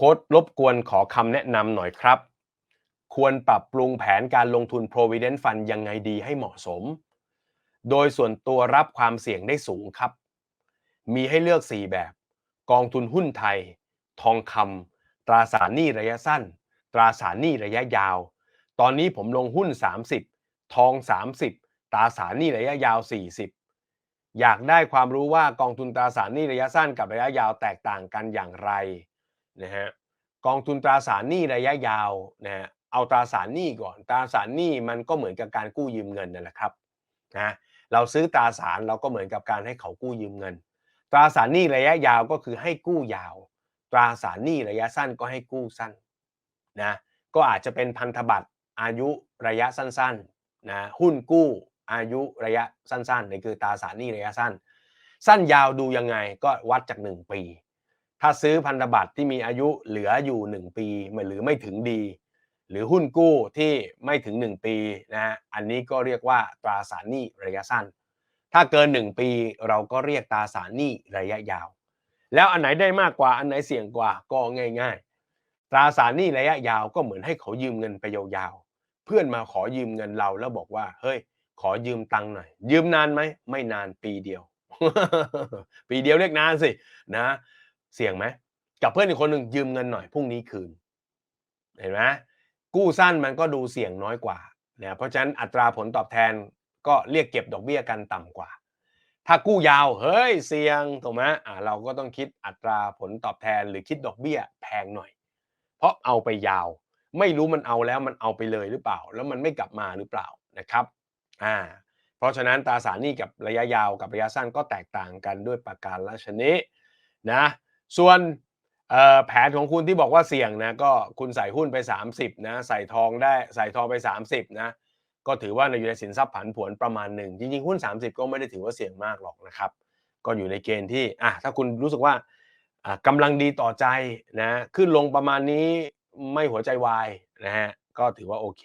ค้ดรบกวนขอคำแนะนำหน่อยครับ ควรปรับปรุงแผนการลงทุน provident fund ยังไงดีให้เหมาะสม โดยส่วนตัวรับความเสี่ยงได้สูงครับ มีให้เลือก 4 แบบ กองทุนหุ้นไทย ทองคำตราสารหนี้ระยะสั้น ตราสารหนี้ระยะยาว ตอนนี้ผมลงหุ้น 30 ทอง 30 ตราสารหนี้ระยะยาว 40 อยากได้ความรู้ว่ากองทุนตราสารหนี้ระยะสั้นกับระยะยาวแตกต่างกันอย่างไร นะฮะกองทุนตราสารหนี้ระยะยาวนะฮะเอาตราสารหนี้ก่อน ตราสารหนี้มันก็เหมือนกับการกู้ยืมเงินนั่นแหละครับนะเราซื้อตราสารเราก็เหมือนกับการให้เขากู้ยืมเงิน ตราสารหนี้ระยะยาวก็คือให้กู้ยาว ตราสารหนี้ระยะสั้นก็ให้กู้สั้นนะก็อาจจะเป็นพันธบัตรอายุระยะสั้นๆนะหุ้นกู้อายุระยะสั้นๆนี่คือตราสารหนี้ระยะสั้น สั้นยาวดูยังไงก็วัดจาก 1 ปี ถ้าซื้อพันธบัตรที่มีอายุเหลืออยู่ 1 ปีหรือไม่ถึงดี หรือหุ้นกู้ที่ไม่ถึง 1 ปีนะฮะอันนี้ก็เรียกว่าตราสารหนี้ระยะสั้น ถ้าเกิน 1 ปีเราก็เรียกตราสารหนี้ระยะยาว แล้วอันไหนได้มากกว่าอันไหนเสี่ยงกว่าก็ง่าย ๆ ตราสารหนี้ระยะยาวก็เหมือนให้เขายืมเงินไปยาวๆเพื่อนมาขอยืมเงินเราแล้วบอกว่าเฮ้ยขอยืมตังค์หน่อย ยืมนานไหมไม่นานปีเดียว ปีเดียวเรียกนานสินะ เสี่ยงไหมกับเพื่อนอีกคนหนึ่งยืมเงินหน่อยพรุ่งนี้คืน เห็นไหมกู้สั้นมันก็ดูเสี่ยงน้อยกว่าเนี่ยเพราะฉะนั้นอัตราผลตอบแทนก็เรียกเก็บดอกเบี้ยกันต่ำกว่า ถ้ากู้ยาวเฮ้ยเสี่ยงถูกไหมอ่าเราก็ต้องคิดอัตราผลตอบแทนหรือคิดดอกเบี้ยแพงหน่อย เพราะเอาไปยาว ไม่รู้มันเอาแล้วมันเอาไปเลยหรือเปล่า แล้วมันไม่กลับมาหรือเปล่านะครับอ่าเพราะฉะนั้นตราสารหนี้กับระยะยาวกับระยะสั้นก็แตกต่างกันด้วยประการละชนิดนะ ส่วนแผนของคุณที่บอกว่าเสี่ยงนะก็คุณใส่หุ้นไป 30นะใส่ทองได้ใส่ทองไป 30นะก็ถือว่าอยู่ในสินทรัพย์ผันผวนประมาณหนึ่งจริงๆหุ้น 30 ก็ไม่ได้ถือว่าเสี่ยงมากหรอกนะครับ ก็อยู่ในเกณฑ์ที่อะถ้าคุณรู้สึกว่ากำลังดีต่อใจนะขึ้นลงประมาณนี้ไม่หัวใจวายนะฮะก็ถือว่าโอเค